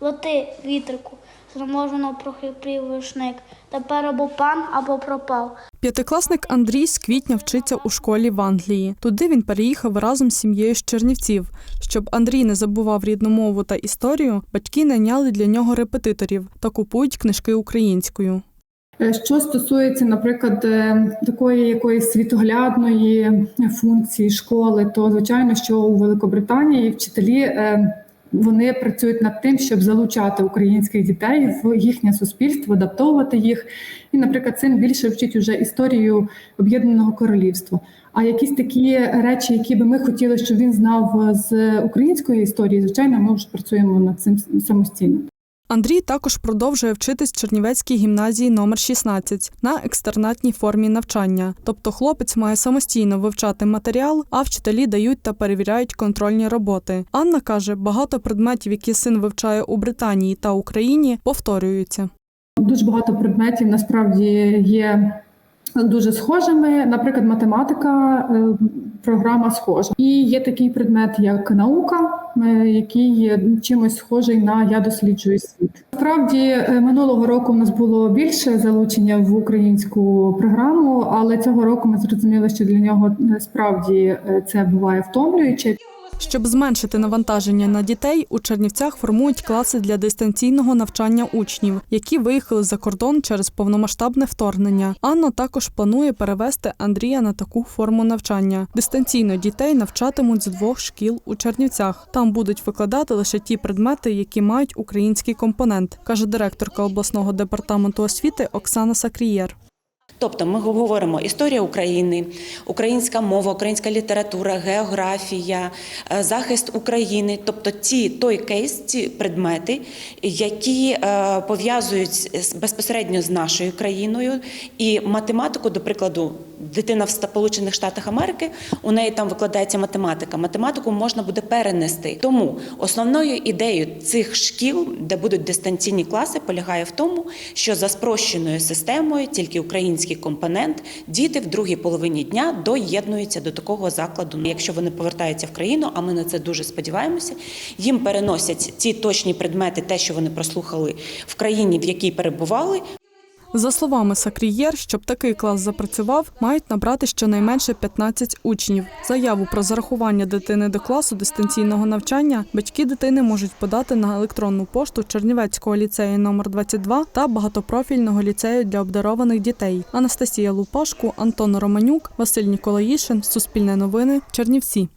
Лети, вітрику, зможено прохипів вишник. Тепер або пан, або пропав. П'ятикласник Андрій з квітня вчиться у школі в Англії. Туди він переїхав разом з сім'єю з Чернівців. Щоб Андрій не забував рідну мову та історію, батьки найняли для нього репетиторів та купують книжки українською. Е, Що стосується, наприклад, е, такої якоїсь світоглядної функції школи, то звичайно, що у Великобританії вчителі е, вони працюють над тим, щоб залучати українських дітей в їхнє суспільство, адаптовувати їх. І, наприклад, цим більше вчить уже історію Об'єднаного Королівства. А якісь такі речі, які би ми хотіли, щоб він знав з української історії, звичайно, ми вже працюємо над цим самостійно. Андрій також продовжує вчитись в Чернівецькій гімназії номер 16 на екстернатній формі навчання. Тобто хлопець має самостійно вивчати матеріал, а вчителі дають та перевіряють контрольні роботи. Анна каже, багато предметів, які син вивчає у Британії та Україні, повторюються. Дуже багато предметів насправді є дуже схожими. Наприклад, математика, е, програма схожа. І є такий предмет, як наука, е, який є чимось схожий на я досліджую світ. Насправді е, минулого року у нас було більше залучення в українську програму, але цього року ми зрозуміли, що для нього е, справді це буває втомлююче. Щоб зменшити навантаження на дітей, у Чернівцях формують класи для дистанційного навчання учнів, які виїхали за кордон через повномасштабне вторгнення. Анна також планує перевести Андрія на таку форму навчання. Дистанційно дітей навчатимуть з двох шкіл у Чернівцях. Там будуть викладати лише ті предмети, які мають український компонент, каже директорка обласного департаменту освіти Оксана Сакрієр. Тобто ми говоримо історія України, українська мова, українська література, географія, е, захист України, тобто ті той кейс, ці предмети, які е, пов'язують безпосередньо з нашою країною, і математику, до прикладу, дитина в Сполучених Штатах Америки, у неї там викладається математика. Математику можна буде перенести. Тому основною ідеєю цих шкіл, де будуть дистанційні класи, полягає в тому, що за спрощеною системою, тільки український компонент, діти в другій половині дня доєднуються до такого закладу. Якщо вони повертаються в країну, а ми на це дуже сподіваємося, їм переносять ці точні предмети, те, що вони прослухали в країні, в якій перебували, За словами Сакрієр, щоб такий клас запрацював, мають набрати щонайменше 15 учнів. Заяву про зарахування дитини до класу дистанційного навчання батьки дитини можуть подати на електронну пошту Чернівецького ліцею номер 22 та багатопрофільного ліцею для обдарованих дітей. Анастасія Лупашку, Антон Романюк, Василь Ніколаїшин, Суспільне новини, Чернівці.